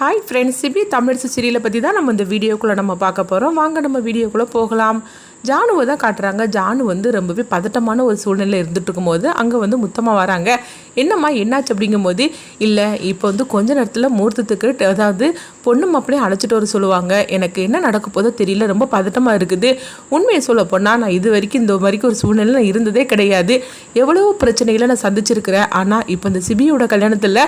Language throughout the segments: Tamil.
ஹாய் ஃப்ரெண்ட்ஸ் இப்படி தமிழ் சீரியலை பற்றி தான் நம்ம இந்த வீடியோக்குள்ளே நம்ம பார்க்க போகிறோம் வாங்க நம்ம வீடியோக்குள்ளே போகலாம். ஜானுவை தான் காட்டுறாங்க. ஜானு வந்து ரொம்பவே பதட்டமான ஒரு சூழ்நிலை இருந்துட்டு இருக்கும்போது அங்கே வந்து முத்தமாக வராங்க. என்னம்மா என்னாச்சு அப்படிங்கும்போது இல்லை இப்போ வந்து கொஞ்ச நேரத்தில் முகூர்த்தத்துக்கு அதாவது பொண்ணு மாப்பிளையும் அழைச்சிட்டு வர சொல்லுவாங்க. எனக்கு என்ன நடக்க போதோ தெரியல ரொம்ப பதட்டமாக இருக்குது. உண்மையை சொல்ல போனால் நான் இது வரைக்கும் இந்த வரைக்கும் ஒரு சூழ்நிலை நான் இருந்ததே கிடையாது. எவ்வளவோ பிரச்சனைகளை நான் சந்திச்சிருக்கிறேன். ஆனால் இப்போ இந்த சிபியோட கல்யாணத்தில்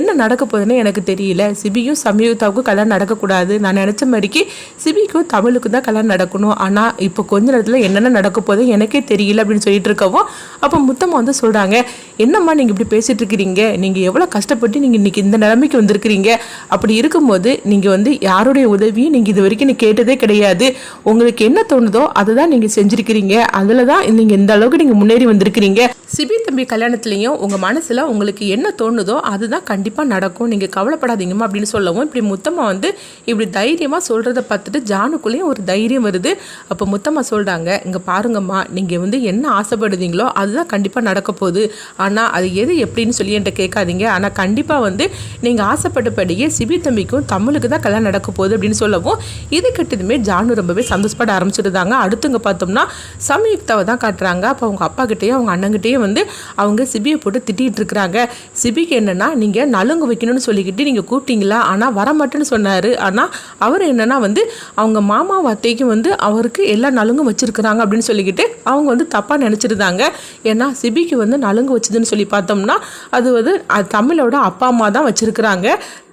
என்ன நடக்க போகுதுன்னு எனக்கு தெரியல. சிபியும் சமயுக்தாவுக்கும் கல்யாணம் நடக்கக்கூடாது. நான் நினச்ச மாதிரிக்கு சிபிக்கும் தமிழுக்கும் தான் கல்யாணம் நடக்கணும். ஆனால் இப்போ கொஞ்ச நேரத்தில் என்னென்ன நடக்க போகுது எனக்கே தெரியல அப்படின்னு சொல்லிட்டு இருக்கவும் அப்போ முத்தம்மா வந்து சொல்கிறாங்க என்னம்மா நீங்கள் இப்படி பேசிகிட்டு இருக்கிறீங்க? நீங்கள் எவ்வளோ கஷ்டப்பட்டு நீங்கள் இன்றைக்கி இந்த நிலைமைக்கு வந்திருக்கிறீங்க? அப்படி இருக்கும்போது நீங்கள் வந்து யாருடைய உதவியும் நீங்கள் இது வரைக்கும் நீங்கள் கேட்டதே கிடையாது. உங்களுக்கு என்ன தோணுதோ அதை தான் நீங்கள் செஞ்சுருக்கிறீங்க. அதில் தான் நீங்கள் இந்த அளவுக்கு நீங்கள் முன்னேறி வந்திருக்கிறீங்க. சிபி தம்பி கல்யாணத்துலேயும் உங்கள் மனசில் உங்களுக்கு என்ன தோணுதோ அதுதான் கண்டிப்பாக நடக்கும். நீங்கள் கவலைப்படாதீங்கம்மா அப்படின்னு சொல்லவும் இப்படி முத்தம்மா வந்து இப்படி தைரியமாக சொல்கிறத பார்த்துட்டு ஜானுக்குள்ளேயும் ஒரு தைரியம் வருது. அப்போ முத்தம்மா சொல்கிறாங்க இங்கே பாருங்கம்மா நீங்கள் வந்து என்ன ஆசைப்படுதீங்களோ அதுதான் கண்டிப்பாக நடக்க போகுது. ஆனால் அது எது எப்படின்னு சொல்லி என்கிட்ட கேட்காதீங்க. ஆனால் கண்டிப்பாக வந்து நீங்கள் ஆசைப்பட்டபடியே சிபி தம்பிக்கும் தமிழுக்கு தான் கல்யாணம் நடக்க போகுது அப்படின்னு சொல்லவும் இது கெட்டதுமே ஜானு ரொம்பவே சந்தோஷப்பட ஆரம்பிச்சிருந்தாங்க. அடுத்துங்க பார்த்தோம்னா சமயுக்தாவை தான் காட்டுறாங்க. அப்போ அவங்க அப்பா கிட்டேயும் அவங்க அண்ணங்கிட்டேயும் வந்து அவங்க சிபியை போட்டு திட்டிகிட்டு இருக்கிறாங்க. சிபிக்கு என்னென்னா நீங்கள் நலுங்கு வைக்கணும்னு சொல்லிக்கிட்டு நீங்கள் கூப்பிட்டீங்களா? ஆனால் வரமாட்டேன்னு சொன்னார். ஆனால் அவர் என்னென்னா வந்து அவங்க மாமா அத்தைக்கு வந்து அவருக்கு எல்லா நலுங்கும் வச்சுருக்குறாங்க அப்படின்னு சொல்லிக்கிட்டு அவங்க வந்து தப்பாக நினச்சிருந்தாங்க. ஏன்னா சிபிக்கு வந்து நலுங்கு வச்சதுன்னு சொல்லி பார்த்தோம்னா அது வந்து அது தமிழோட அப்பா அம்மா தான் வச்சுருக்குறாங்க.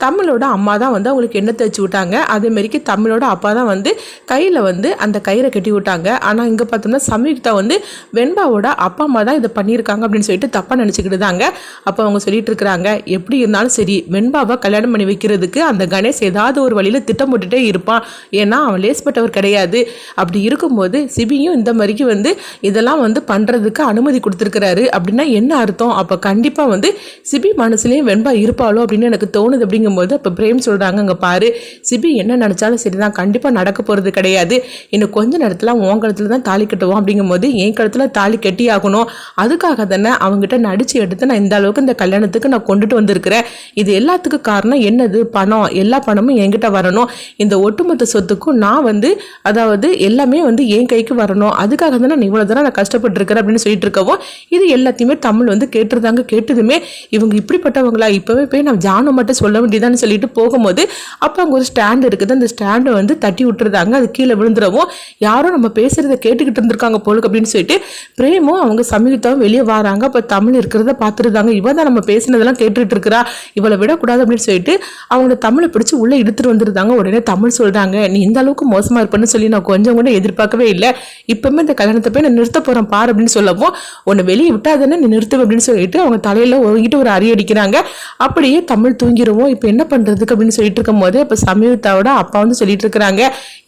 தமிழோட அம்மா தான் வந்து அவங்களுக்கு எண்ணெய் தேய்ச்சி விட்டாங்க. அதேமாரிக்கு தமிழோட அப்பா தான் வந்து கையில் வந்து அந்த கயிறை கட்டி விட்டாங்க. ஆனால் இங்கே பார்த்தோம்னா சம்யுக்தா வந்து வெண்பாவோட அப்பா அம்மா தான் இதை பண்ணியிருக்காங்க அப்படின்னு சொல்லிட்டு தப்பாக நினச்சிக்கிட்டுதாங்க அப்போ அவங்க சொல்லிட்டு இருக்கிறாங்க எப்படி இருந்தாலும் சரி வெண்பாவை கல்யாணம் பண்ணி வைக்கிறதுக்கு அந்த கணேஷ் ஏதாவது ஒரு வழியில் திட்டம் போட்டுட்டே இருப்பான். ஏன்னா அவன் லேஸ்பட்டவர் கிடையாது. அப்படி இருக்கும்போது சிபியும் இந்த மாதிரிக்கு வந்து இதெல்லாம் வந்து பண்ணுறதுக்கு அனுமதி கொடுத்துருக்கிறாரு. அப்படின்னா என்ன அர்த்தம்? அப்போ கண்டிப்பாக வந்து சிபி மனசுலேயும் வெண்பா இருப்பாளோ அப்படின்னு எனக்கு தோணுது அப்படிங்கும்போது அப்போ பிரேம் சொல்கிறாங்க அங்கே பாரு சிபி என்ன நினச்சாலும் சரி தான் கண்டிப்பாக நடக்க போகிறது கிடையாது. இன்னும் கொஞ்ச நேரத்தில் உன் கழுத்தில் தான் தாலி கட்டுவோம். அப்படிங்கும்போது என் கழுத்தில் தாலி கட்டி ஆகணும். அதுக்காக தானே அவங்ககிட்ட நடிச்சு எடுத்து நான் இந்த அளவுக்கு இந்த கல்யாணத்துக்கு நான் கொண்டுட்டு வந்திருக்கிறேன். இது எல்லாத்துக்கும் காரணம் என்னது? பணம். எல்லா பணமும் என்கிட்ட வரணும். இந்த ஒட்டுமொத்த சொத்துக்கும் நான் வந்து அதாவது எல்லாமே வந்து என் கைக்கு வரணும். அதுக்காக தானே நான் இவ்வளோ தூரம் நான் கஷ்டப்பட்டுருக்கிறேன் அப்படின்னு சொல்லிட்டு இருக்கவும் இது எல்லாத்தையுமே தமிழ் வந்து கேட்டுருந்தாங்க. கேட்டதுமே இவங்க இப்படிப்பட்டவங்களா? இப்போவே போய் நான் ஜானு மட்டும் சொல்ல வேண்டியதான்னு சொல்லிட்டு போகும்போது அப்போ அங்கே ஒரு ஸ்டாண்ட் இருக்குது. அந்த ஸ்டாண்டை வந்து தட்டி விட்டுருந்தாங்க. அது கீழே விழுந்துடவும் யாரோ நம்ம பேசுகிறத கேட்டுக்கிட்டு இருந்திருக்காங்க போலுக்கு அப்படின்னு சொல்லிட்டு பிரேமும் அவங்க சமீபத்தாவும் வெளியே வராங்க. அப்போ தமிழ் இருக்கிறத பார்த்துருந்தாங்க. இவ தான் நம்ம பேசினதெல்லாம் கேட்டுட்டு இருக்கிறா. இவளை விடக்கூடாது அப்படின்னு சொல்லிட்டு அவங்க தமிழை பிடிச்சி உள்ளே எடுத்துட்டு வந்துருந்தாங்க. உடனே தமிழ் சொல்றாங்க நீ இந்த அளவுக்கு மோசமா இருப்பேன்னு சொல்லி நான் கொஞ்சம் கூட எதிர்பார்க்கவே இல்லை. இப்பவுமே இந்த கல்யாணத்தை போய் நான் நிறுத்த போறேன் பார் அப்படின்னு சொல்லவும் உன்னை வெளியே விட்டாதானே நீ நிறுத்துவ அப்படின்னு சொல்லிட்டு அவங்க தலையில் ஒருங்கிட்டு ஒரு அரி அடிக்கிறாங்க. அப்படியே தமிழ் தூங்கிடுவோம் இப்போ என்ன பண்ணுறதுக்கு அப்படின்னு சொல்லிட்டு இருக்கும் போது இப்போ சமீபத்தாவோட அப்பா வந்து சொல்லிட்டு இருக்கிறாங்க.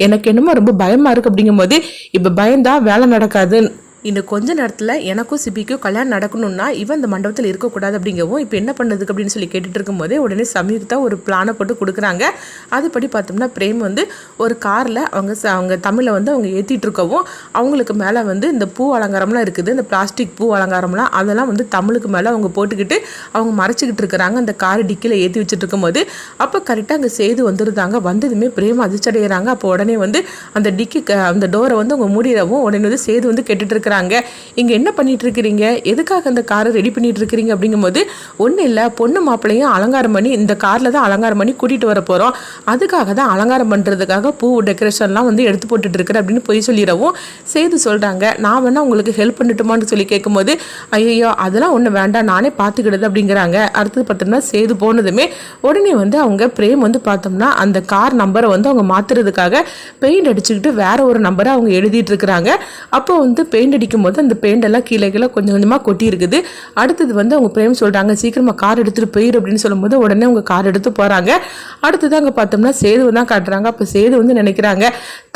எனக்கு என்னமோ ரொம்ப பயமாக இருக்கு அப்படிங்கும்போது இப்போ பயந்தா வேலை நடக்காது இன்னும் கொஞ்ச நேரத்தில் எனக்கும் சிபிக்கும் கல்யாணம் நடக்கணும்னா இவன் இந்த மண்டபத்தில் இருக்கக்கூடாது அப்படிங்கவும் இப்போ என்ன பண்ணதுக்கு அப்படின்னு சொல்லி கேட்டுட்டு இருக்கும்போதே உடனே சமீர்த்தா ஒரு பிளானை போட்டு கொடுக்குறாங்க. அதுபடி பார்த்தோம்னா பிரேம் வந்து ஒரு காரில் அவங்க ச- அவங்க தமிழை வந்து அவங்க ஏற்றிட்டு இருக்கவும் அவங்களுக்கு மேலே வந்து இந்த பூ அலங்காரம்லாம் இருக்குது. இந்த பிளாஸ்டிக் பூ அலங்காரம்லாம் அதெல்லாம் வந்து தமிழுக்கு மேலே அவங்க போட்டுக்கிட்டு அவங்க மறைச்சிக்கிட்டு இருக்கிறாங்க. அந்த கார் டிக்கியில் ஏற்றி வச்சுட்டு இருக்கும்போது அப்போ கரெக்டாக அங்கே செய்து வந்துருந்தாங்க. வந்ததுமே பிரேம் அதிர்ச்சி அடைகிறாங்க அப்போ உடனே வந்து அந்த டிக்கி அந்த டோரை வந்து அவங்க மூடிடவும் உடனே வந்து சேது வந்து கெட்டுட்டு இருக்கிறாங்க. இங்கே என்ன பண்ணிட்டு இருக்கிறீங்க எதுக்காக அந்த காரை ரெடி பண்ணிட்டு இருக்கிறீங்க அப்படிங்கும்போது ஒன்றும் இல்லை. பொண்ணு மாப்பிள்ளையும் அலங்காரம் பண்ணி இந்த காரில் தான் அலங்காரம் பண்ணி கூட்டிகிட்டு வர போகிறோம் அதுக்காக தான் அலங்காரம் பண்ணுறதுக்காக பூ டெக்கரேஷன்லாம் வந்து எடுத்து போட்டுட்டு இருக்கிறேன் அப்படின்னு போய் சொல்லிடவும் செய்து சொல்கிறாங்க நான் வேணால் உங்களுக்கு ஹெல்ப் பண்ணட்டுமான்னு சொல்லி கேட்கும்போது ஐயோ அதெல்லாம் ஒன்றும் வேண்டாம். நானே பார்த்துக்கிடுது அப்படிங்கிறாங்க. அடுத்தது பார்த்தோம்னா செய்து போனதுமே உடனே வந்து அவங்க பிரேம் வந்து பார்த்தோம்னா அந்த கார் நம்பரை வந்து அவங்க மாற்றுறதுக்காக பெயிண்ட் அடிச்சுக்கிட்டு வேற ஒரு நம்பரை அவங்க எழுதிட்டு இருக்கிறாங்க அப்போ வந்து பெயிண்ட் அடிக்கும் போது அந்த பெயிண்டெல்லாம் கீழே கீழே கொஞ்சம் கொஞ்சமாக கொட்டி இருக்குது அடுத்தது வந்து அவங்க பிரேம் சொல்கிறாங்க சீக்கிரமாக கார் எடுத்துகிட்டு போயிரு அப்படின்னு சொல்லும்போது உடனே அவங்க கார் எடுத்து போகிறாங்க அடுத்தது அங்கே பார்த்தோம்னா சேது தான் காட்டுறாங்க. அப்போ சேது வந்து நினைக்கிறாங்க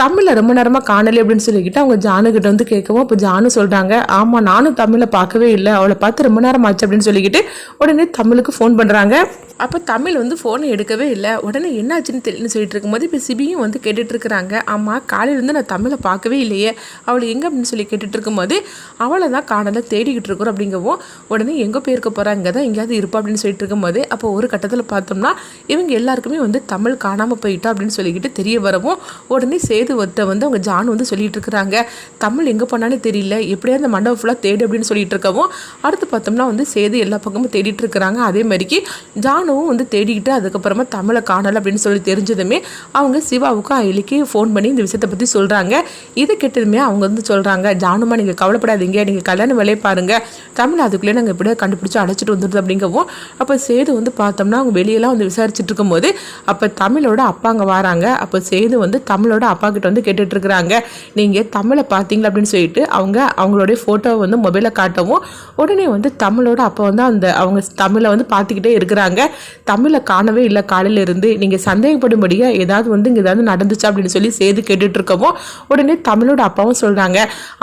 தமிழில் ரொம்ப நேரமாக காணலை அப்படின்னு சொல்லிக்கிட்டு அவங்க ஜானுக்கிட்ட வந்து கேட்கவும் அப்போ ஜானு சொல்கிறாங்க ஆமாம் நானும் தமிழை பார்க்கவே இல்லை. அவளை பார்த்து ரொம்ப நேரம் ஆச்சு அப்படின்னு சொல்லிக்கிட்டு உடனே தமிழுக்கு ஃபோன் பண்ணுறாங்க அப்போ தமிழ் வந்து ஃபோனை எடுக்கவே இல்லை. உடனே என்னாச்சுன்னு தெரியலன்னு சொல்லிட்டு இருக்கும்போது இப்போ சிபியும் வந்து கேட்டுட்டு இருக்கிறாங்க ஆமாம் காலையிலேருந்து நான் தமிழை பார்க்கவே இல்லையே. அவளை எங்கே அப்படின்னு சொல்லி கேட்டுட்டு இருக்கும்போது அவளை தான் காணலை தேடிக்கிட்டு இருக்கிறோம் அப்படிங்கவும் உடனே எங்கே போயிருக்க போகிறாங்க தான் எங்கேயாவது இருப்பா அப்படின்னு சொல்லிட்டு இருக்கும்போது அப்போ ஒரு கட்டத்தில் பார்த்தோம்னா இவங்க எல்லாருக்குமே வந்து தமிழ் காணாமல் போயிட்டா அப்படின்னு சொல்லிக்கிட்டு தெரிய வரவும் உடனே சேதுவத்தை வந்து அவங்க ஜானு வந்து சொல்லிட்டு இருக்கிறாங்க. தமிழ் எங்கே போனாலும் தெரியல. எப்படியா அந்த மண்டபம் ஃபுல்லாக தேடு அப்படின்னு சொல்லிட்டு இருக்கவும் அடுத்து பார்த்தோம்னா வந்து சேது எல்லா பக்கமும் தேடிட்டு இருக்கிறாங்க. அதே மாதிரிக்கு ஜானுவும் வந்து தேடிக்கிட்டு அதுக்கப்புறமா தமிழை காணலை அப்படின்னு சொல்லி தெரிஞ்சதுமே அவங்க சிவாவுக்கும் அயலிக்கு ஃபோன் பண்ணி இந்த விஷயத்தை பற்றி சொல்கிறாங்க இது கெட்டதுமே அவங்க வந்து சொல்கிறாங்க ஜானுமா நீங்கள் கவலைப்படாதீங்க நீங்கள் கல்யாணம் வேலையை பாருங்கள் தமிழ் அதுக்குள்ளே நாங்கள் எப்படியா கண்டுபிடிச்சி அழைச்சிட்டு வந்துடுது அப்படிங்கவும் அப்போ சேது வந்து பார்த்தோம்னா அவங்க வெளியெல்லாம் வந்து விசாரிச்சுட்டு இருக்கும்போது அப்போ தமிழோட அப்பா அங்கே வராங்க. அப்போ சேது வந்து தமிழோட அப்பா கிட்ட வந்து கேட்டுட்ருக்குறாங்க நீங்கள் தமிழை பார்த்தீங்களா? அப்படின்னு சொல்லிட்டு அவங்க அவங்களுடைய ஃபோட்டோவை வந்து மொபைலில் காட்டவும் உடனே வந்து தமிழோட அப்பா வந்து அந்த அவங்க தமிழை வந்து பார்த்துக்கிட்டே இருக்கிறாங்க. தமிழை காணவே இல்லை. காலையில இருந்து நீங்கள் சந்தேகப்படும்படியாக ஏதாவது வந்து இங்கே ஏதாவது நடந்துச்சா அப்படின்னு சொல்லி சேது கேட்டுட்டு இருக்கவும் உடனே தமிழோட அப்பாவும் சொல்கிறாங்க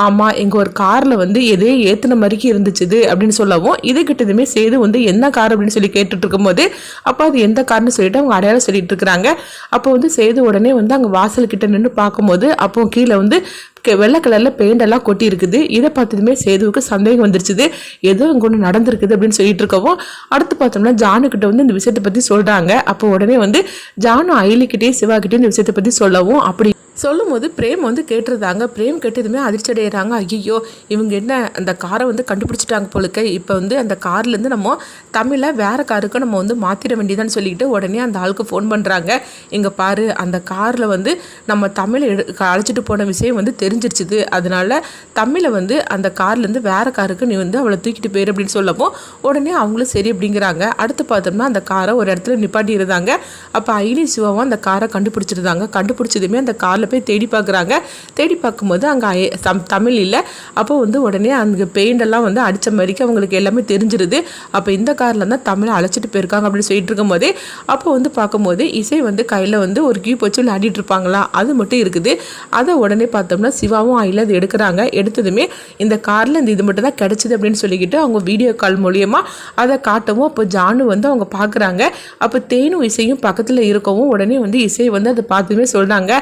ஆமாம் எங்கள் ஒரு காரில் வந்து எதே ஏற்றின மாதிரிக்கு இருந்துச்சுது அப்படின்னு சொல்லவும் இது கிட்டதுமே சேது வந்து என்ன கார் அப்படின்னு சொல்லி கேட்டுட்டு இருக்கும்போது அப்போ அது எந்த கார்னு சொல்லிட்டு அவங்க அடையாளம் சொல்லிட்டு இருக்கிறாங்க. அப்போ வந்து சேது உடனே வந்து அங்கே வாசல் கிட்ட நின்று பார்க்கும்போது அப்போ கீழே வந்து வெள்ளை கலரில் பெயிண்ட் எல்லாம் கொட்டி இருக்குது இதை பார்த்ததுமே சேதுவுக்கு சந்தேகம் வந்துருச்சுது. ஏதோ இங்கே ஒன்று நடந்திருக்குது அப்படின்னு சொல்லிட்டு இருக்கவும் அடுத்து பார்த்தோம்னா ஜானுக்கிட்ட வந்து இந்த விஷயத்தை பற்றி சொல்கிறாங்க அப்போ உடனே வந்து ஜானு அயலிக்கிட்டே சிவாக்கிட்டே இந்த விஷயத்தை பற்றி சொல்லவும் அப்படி சொல்லும்போது பிரேம் வந்து கேட்டிருந்தாங்க. பிரேம் கேட்டதுமே அதிர்ச்சி அடைகிறாங்க ஐயோ இவங்க என்ன அந்த காரை வந்து கண்டுபிடிச்சிட்டாங்க போலுக்க. இப்போ வந்து அந்த கார்லேருந்து நம்ம தமிழை வேற காருக்கு நம்ம வந்து மாற்றிட வேண்டியதான்னு சொல்லிட்டு உடனே அந்த ஆளுக்கு ஃபோன் பண்ணுறாங்க இங்கே பாரு அந்த காரில் வந்து நம்ம தமிழை எடு அழைச்சிட்டு போன விஷயம் வந்து தெரிஞ்சிருச்சுது. அதனால தமிழை வந்து அந்த கார்லேருந்து வேறு காருக்கு நீ வந்து அவளை தூக்கிட்டு போயிரு அப்படின்னு சொல்லப்போ உடனே அவங்களும் சரி அப்படிங்கிறாங்க. அடுத்து பார்த்தோம்னா அந்த காரை ஒரு இடத்துல நிப்பாட்டி இருந்தாங்க அப்போ ஐலி சிவாவும் அந்த காரை கண்டுபிடிச்சிருந்தாங்க. கண்டுபிடிச்சதுமே அந்த காரில் போய் தேடி பார்க்குறாங்க. தேடி பார்க்கும்போது அங்கே தம் தமிழ் இல்லை. அப்போ வந்து உடனே அங்கே பெயிண்டெல்லாம் வந்து அடித்த மாதிரிக்கு அவங்களுக்கு எல்லாமே தெரிஞ்சிருது. அப்போ இந்த காரில் தான் தமிழை அழைச்சிட்டு போயிருக்காங்க அப்படின்னு சொல்லிட்டு இருக்கும்போதே அப்போ வந்து பார்க்கும்போது இசை வந்து கையில் வந்து ஒரு கியூப் வச்சு விளையாடிட்டு இருப்பாங்களா? அது மட்டும் இருக்குது. அதை உடனே பார்த்தோம்னா சிவாவும் ஆயில் அது எடுக்கிறாங்க. எடுத்ததுமே இந்த காரில் இந்த இது மட்டும் தான் கிடச்சிது அப்படின்னு சொல்லிக்கிட்டு அவங்க வீடியோ கால் மூலியமாக அதை காட்டவும் அப்போ ஜானு வந்து அவங்க பார்க்குறாங்க. அப்போ தேனும் இசையும் பக்கத்தில் இருக்கவும் உடனே வந்து இசை வந்து அதை பார்த்துமே சொல்கிறாங்க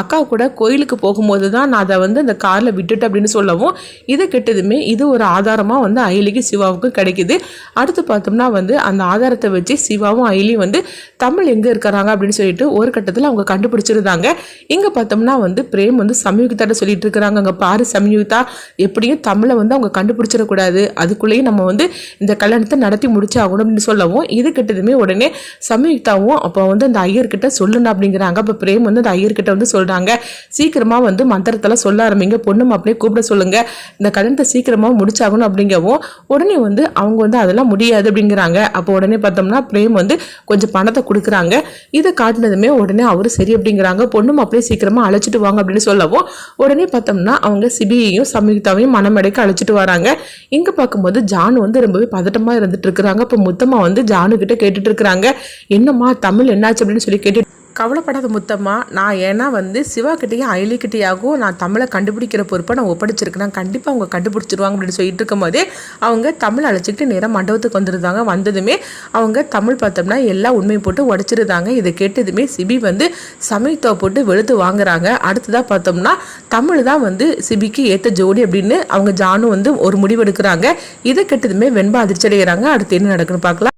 அக்கா கூட கோயிலுக்கு போகும்போது தான் நான் அதை வந்து அந்த காரில் விட்டுட்டு அப்படின்னு சொல்லவும் இது கெட்டதுமே இது ஒரு ஆதாரமாக வந்து அயலிக்கு சிவாவுக்கும் கிடைக்குது. அடுத்து பார்த்தோம்னா வந்து அந்த ஆதாரத்தை வச்சு சிவாவும் அயலியும் வந்து தமிழ் எங்கே இருக்கிறாங்க அப்படின்னு சொல்லிட்டு ஒரு கட்டத்தில் அவங்க கண்டுபிடிச்சிருந்தாங்க. இங்கே பார்த்தோம்னா வந்து பிரேம் வந்து சம்யுக்தாட்ட சொல்லிட்டு இருக்கிறாங்க. அங்கே பாரு சம்யுக்தா எப்படியும் தமிழை வந்து அவங்க கண்டுபிடிச்சிடக்கூடாது அதுக்குள்ளேயே நம்ம வந்து இந்த கல்யாணத்தை நடத்தி முடிச்சாகணும் அப்படின்னு சொல்லவும் இது கெட்டதுமே உடனே சம்யுக்தாவும் அப்போ வந்து அந்த ஐயர்கிட்ட சொல்லணும் அப்படிங்கிறாங்க. அப்போ பிரேம் வந்து அந்த ஐயர்கிட்ட வந்து சொல்கிறாங்க சீக்கிரமாக வந்து மந்திரத்தெல்லாம் சொல்ல ஆரம்பிங்க. பொண்ணு மாப்பிளையும் கூப்பிட சொல்லுங்க. இந்த கல்யாணத்தை சீக்கிரமாக முடிச்சாகணும் அப்படிங்கவும் உடனே வந்து அவங்க வந்து அதெல்லாம் முடியாது அப்படிங்கிறாங்க. அப்போ உடனே பார்த்தோம்னா பிரேம் வந்து கொஞ்சம் பணத்தை கொடுக்குறாங்க. இதை காட்டினதுமே உடனே அவரு சரி அப்படிங்கிறாங்க. பொண்ணு அப்படியே சீக்கிரமாக அழைச்சிட்டு வாங்க அப்படின்னு சொல்லவும் உடனே பார்த்தோம்னா அவங்க சிபியையும் சம்யுக்தாவையும் மனமடைக்கு அழைச்சிட்டு வராங்க. இங்கே பார்க்கும்போது ஜானு வந்து ரொம்பவே பதட்டமாக இருந்துட்டு இருக்கிறாங்க. இப்போ மொத்தமாக வந்து ஜானு கிட்ட கேட்டுட்டு இருக்கிறாங்க. என்னம்மா தமிழ் என்னாச்சு அப்படின்னு சொல்லி கேட்டு கவலைப்படாத முத்தம்மா நான் ஏன்னா வந்து சிவாக்கிட்டேயும் அயலிக்கிட்டேயாகவும் நான் தமிழை கண்டுபிடிக்கிற பொறுப்பை நான் ஒப்படைச்சிருக்கேன். கண்டிப்பாக அவங்க கண்டுபிடிச்சிருவாங்க அப்படின்னு சொல்லிட்டு இருக்கும்போதே அவங்க தமிழ் அழைச்சிக்கிட்டு நேராக மண்டபத்துக்கு வந்துருந்தாங்க. வந்ததுமே அவங்க தமிழ் பார்த்தோம்னா எல்லா உண்மையும் போட்டு உடச்சிருந்தாங்க. இதை கேட்டதுமே சிபி வந்து சமயத்தை போட்டு வெளுத்து வாங்குறாங்க. அடுத்ததாக பார்த்தோம்னா தமிழ் தான் வந்து சிபிக்கு ஏற்ற ஜோடி அப்படின்னு அவங்க ஜானு வந்து ஒரு முடிவு எடுக்கிறாங்க இதை கேட்டதுமே வெண்பா அதிர்ச்சி அடைகிறாங்க அடுத்து என்ன நடக்குன்னு பார்க்கலாம்.